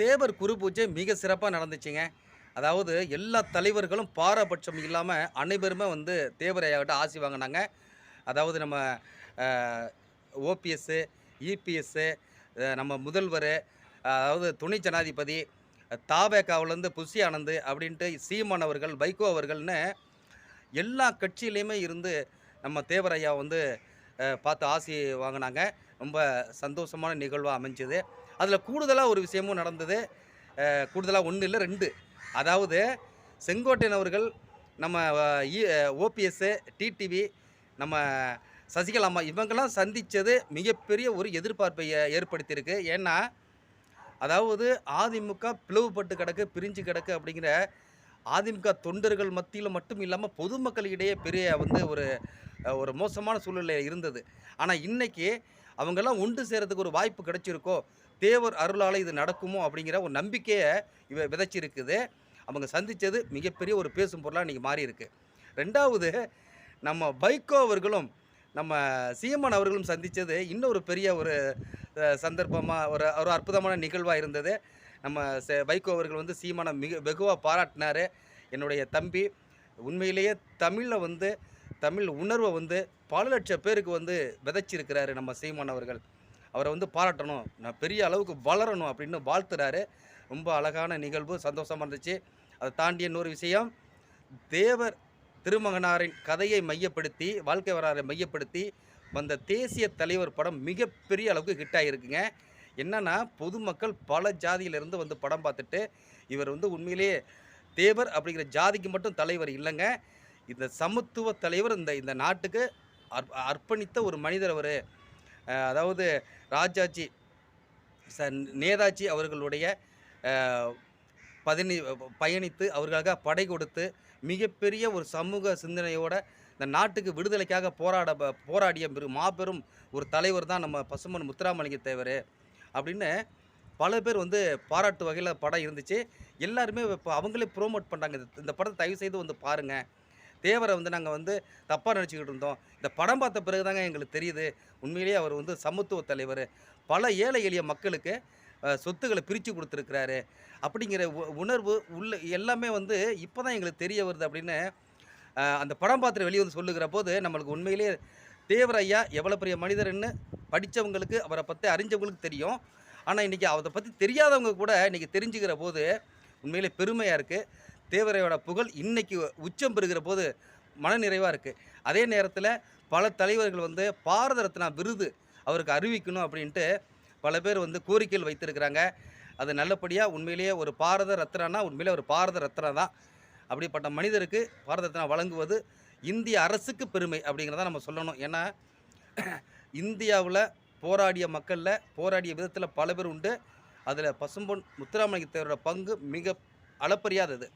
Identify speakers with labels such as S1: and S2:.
S1: தேவர் குரு பூஜை மிக சிறப்பாக நடந்துச்சுங்க. அதாவது எல்லா தலைவர்களும் பாரபட்சம் இல்லாமல் அனைவருமே வந்து தேவர் ஐயாவிட்ட ஆசி வாங்கினாங்க. அதாவது நம்ம ஓபிஎஸ்ஸு இபிஎஸ்ஸு நம்ம முதல்வர் அதாவது துணை ஜனாதிபதி தாபேக்காவிலேருந்து புஷி ஆனந்த் அப்படின்ட்டு சீமான் அவர்கள் வைகோ அவர்கள்னு எல்லா கட்சியிலையுமே இருந்து நம்ம தேவர் ஐயா வந்து பார்த்து ஆசி வாங்கினாங்க. ரொம்ப சந்தோஷமான நிகழ்வாக அமைஞ்சுது. அதில் கூடுதலாக ஒரு விஷயமும் நடந்தது. கூடுதலாக ஒன்று இல்லை ரெண்டு. அதாவது செங்கோட்டையன் அவர்கள் நம்ம ஓபிஎஸ்ஸு டிடிவி நம்ம சசிகலாமா இவங்கெல்லாம் சந்தித்தது மிகப்பெரிய ஒரு எதிர்பார்ப்பை ஏற்படுத்தியிருக்கு. ஏன்னா அதாவது அதிமுக பிளவுபட்டு கிடக்கு பிரிஞ்சு கிடக்கு அப்படிங்கிற அதிமுக தொண்டர்கள் மத்தியில் மட்டும் இல்லாமல் பொதுமக்களிடையே பெரிய வந்து ஒரு ஒரு மோசமான சூழ்நிலை இருந்தது. ஆனால் இன்றைக்கி அவங்கெல்லாம் ஒன்று சேரத்துக்கு ஒரு வாய்ப்பு கிடச்சிருக்கோ தேவர் அருளால் இது நடக்குமோ அப்படிங்கிற ஒரு நம்பிக்கையை இவ விதைச்சிருக்குது. அவங்க சந்தித்தது மிகப்பெரிய ஒரு பேசும் பொருளாக இன்றைக்கி மாறிருக்கு ரெண்டாவது நம்ம பைக்கோ அவர்களும் நம்ம சீமான் அவர்களும் சந்தித்தது இன்னொரு பெரிய ஒரு சந்தர்ப்பமாக ஒரு ஒரு அற்புதமான நிகழ்வாக இருந்தது. நம்ம வைகோ அவர்கள் வந்து சீமானை மிக வெகுவாக பாராட்டினார். என்னுடைய தம்பி உண்மையிலேயே தமிழில் வந்து தமிழ் உணர்வை வந்து பல லட்சம் பேருக்கு வந்து விதைச்சிருக்கிறாரு நம்ம சீமான் அவர்கள். அவரை வந்து பாராட்டணும். நான் பெரிய அளவுக்கு வளரணும் அப்படின்னு வாழ்த்துறாரு. ரொம்ப அழகான நிகழ்வு சந்தோஷமாக இருந்துச்சு. அதை தாண்டி இன்னொரு விஷயம் தேவர் திருமகனாரின் கதையை மையப்படுத்தி வாழ்க்கை வரலாறை மையப்படுத்தி வந்த தேசிய தலைவர் படம் மிகப்பெரிய அளவுக்கு ஹிட் ஆகிருக்குங்க என்னென்னா பொதுமக்கள் பல ஜாதியிலிருந்து வந்து படம் பார்த்துட்டு இவர் வந்து உண்மையிலேயே தேவர் அப்படிங்கிற ஜாதிக்கு மட்டும் தலைவர் இல்லைங்க. இந்த சமத்துவ தலைவர் இந்த இந்த நாட்டுக்கு அர்ப்பணித்த ஒரு மனிதர் அவர். அதாவது ராஜாஜி ச நேதாஜி அவர்களுடைய பதினி பயணித்து அவர்களுக்காக படை கொடுத்து மிகப்பெரிய ஒரு சமூக சிந்தனையோட இந்த நாட்டுக்கு விடுதலைக்காக போராட போராடிய பெரு- மாபெரும் ஒரு தலைவர் தான் நம்ம பசுமன் முத்துராமலிங்க தேவர் அப்படின்னு பல பேர் வந்து பாராட்டு வகையில் படம் இருந்துச்சு. எல்லாருமே இப்போ அவங்களே ப்ரோமோட் பண்ணுறாங்க இந்த- இந்த படத்தை தயவு செய்து வந்து பாருங்கள் தேவரை வந்து நாங்கள் வந்து தப்பாக நினச்சிக்கிட்டு இருந்தோம். இந்த படம் பார்த்த பிறகு தாங்க எங்களுக்கு தெரியுது. உண்மையிலேயே அவர் வந்து சமத்துவ தலைவர். பல ஏழை எளிய மக்களுக்கு சொத்துக்களை பிரித்து கொடுத்துருக்கிறாரு. அப்படிங்கிற உ- உணர்வு உள்ள எல்லாமே வந்து இப்போ தான் எங்களுக்கு தெரிய வருது அப்படின்னு அந்த படம் பார்த்துட்டு வெளியே வந்து சொல்லுகிற போது நம்மளுக்கு உண்மையிலேயே தேவர் ஐயா எவ்வளோ பெரிய மனிதர்னு படித்தவங்களுக்கு அவரை பற்றி அறிஞ்சவங்களுக்கு தெரியும். ஆனால் இன்றைக்கி அதை பற்றி தெரியாதவங்க கூட இன்றைக்கி தெரிஞ்சுக்கிற போது உண்மையிலே பெருமையாக இருக்குது தேவரையோட புகழ் இன்றைக்கி உச்சம் பெறுகிற போது மனநிறைவாக இருக்குது அதே நேரத்தில் பல தலைவர்கள் வந்து பாரத ரத்னா விருது அவருக்கு அறிவிக்கணும் அப்படின்ட்டு பல பேர் வந்து கோரிக்கைகள் வைத்திருக்கிறாங்க. அது நல்லபடியாக உண்மையிலேயே ஒரு பாரத ரத்னானா உண்மையிலே ஒரு பாரத ரத்னா தான். அப்படிப்பட்ட மனிதருக்கு பாரத ரத்னா வழங்குவது இந்திய அரசுக்கு பெருமை அப்படிங்கிறத நம்ம சொல்லணும். ஏன்னா இந்தியாவில் போராடிய மக்களில் போராடிய விதத்தில் பல பேர் உண்டு. அதில் பசும்பொன் முத்துராமலிங்க தேவரோட பங்கு மிக அளப்பரியாதது.